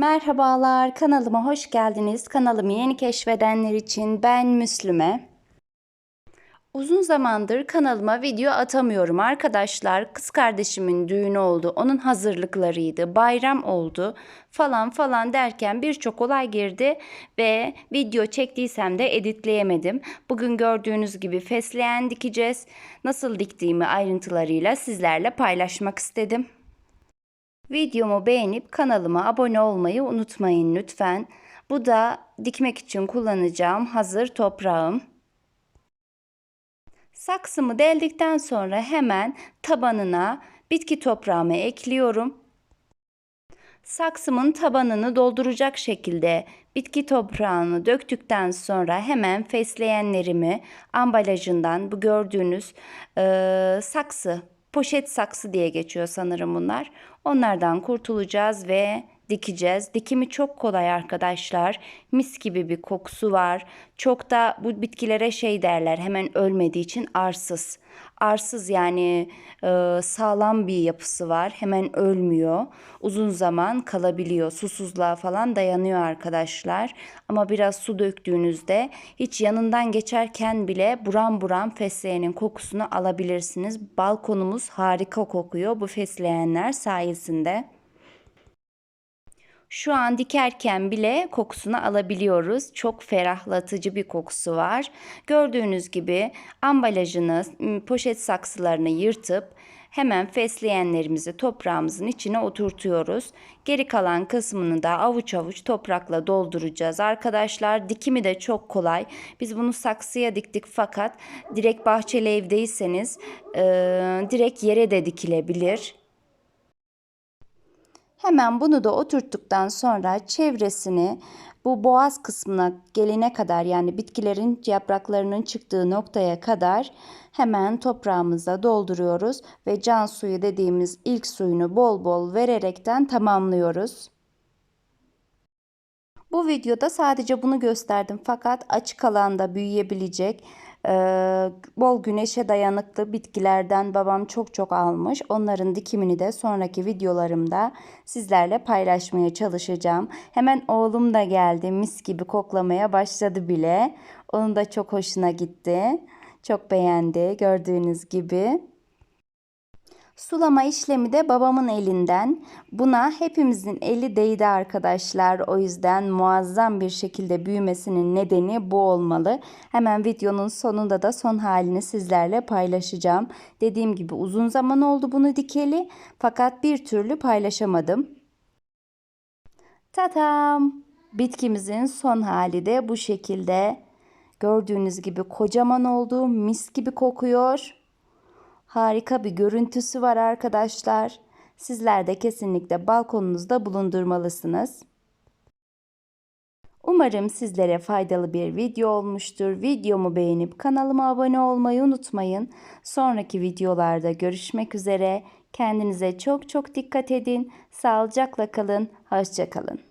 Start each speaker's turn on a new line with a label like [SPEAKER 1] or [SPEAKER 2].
[SPEAKER 1] Merhabalar, kanalıma hoş geldiniz. Kanalımı yeni keşfedenler için ben Müslüme. Uzun zamandır kanalıma video atamıyorum arkadaşlar. Kız kardeşimin düğünü oldu. Onun hazırlıklarıydı. Bayram oldu falan falan derken birçok olay girdi ve video çektiysem de editleyemedim. Bugün gördüğünüz gibi fesleğen dikeceğiz. Nasıl diktiğimi ayrıntılarıyla sizlerle paylaşmak istedim. Videomu beğenip kanalıma abone olmayı unutmayın lütfen. Bu da dikmek için kullanacağım hazır toprağım. Saksımı deldikten sonra hemen tabanına bitki toprağımı ekliyorum. Saksımın tabanını dolduracak şekilde bitki toprağını döktükten sonra hemen fesleğenlerimi ambalajından bu gördüğünüz e, saksı, poşet saksı diye geçiyor sanırım bunlar. Onlardan kurtulacağız ve dikeceğiz. Dikimi çok kolay arkadaşlar. Mis gibi bir kokusu var. Çok da bu bitkilere şey derler hemen ölmediği için arsız. Arsız yani e, sağlam bir yapısı var. Hemen ölmüyor. Uzun zaman kalabiliyor. Susuzluğa falan dayanıyor arkadaşlar. Ama biraz su döktüğünüzde hiç yanından geçerken bile buram buram fesleğenin kokusunu alabilirsiniz. Balkonumuz harika kokuyor bu fesleğenler sayesinde. Şu an dikerken bile kokusunu alabiliyoruz. Çok ferahlatıcı bir kokusu var. Gördüğünüz gibi ambalajını, poşet saksılarını yırtıp hemen fesleğenlerimizi toprağımızın içine oturtuyoruz. Geri kalan kısmını da avuç avuç toprakla dolduracağız. Arkadaşlar dikimi de çok kolay. Biz bunu saksıya diktik fakat direkt bahçeli evdeyseniz e, direkt yere de dikilebilir. Hemen bunu da oturttuktan sonra çevresini bu boğaz kısmına gelene kadar yani bitkilerin yapraklarının çıktığı noktaya kadar hemen toprağımıza dolduruyoruz ve can suyu dediğimiz ilk suyunu bol bol vererekten tamamlıyoruz. Bu videoda sadece bunu gösterdim fakat açık alanda büyüyebilecek ee, bol güneşe dayanıklı bitkilerden babam çok çok almış. Onların dikimini de sonraki videolarımda sizlerle paylaşmaya çalışacağım. Hemen oğlum da geldi. Mis gibi koklamaya başladı bile. Onun da çok hoşuna gitti. Çok beğendi gördüğünüz gibi. Sulama işlemi de babamın elinden. Buna hepimizin eli değdi arkadaşlar. O yüzden muazzam bir şekilde büyümesinin nedeni bu olmalı. Hemen videonun sonunda da son halini sizlerle paylaşacağım. Dediğim gibi uzun zaman oldu bunu dikeli fakat bir türlü paylaşamadım. Tatam! Bitkimizin son hali de bu şekilde. Gördüğünüz gibi kocaman oldu, mis gibi kokuyor. Harika bir görüntüsü var arkadaşlar. Sizler de kesinlikle balkonunuzda bulundurmalısınız. Umarım sizlere faydalı bir video olmuştur. Videomu beğenip kanalıma abone olmayı unutmayın. Sonraki videolarda görüşmek üzere. Kendinize çok çok dikkat edin. Sağlıcakla kalın. Hoşçakalın.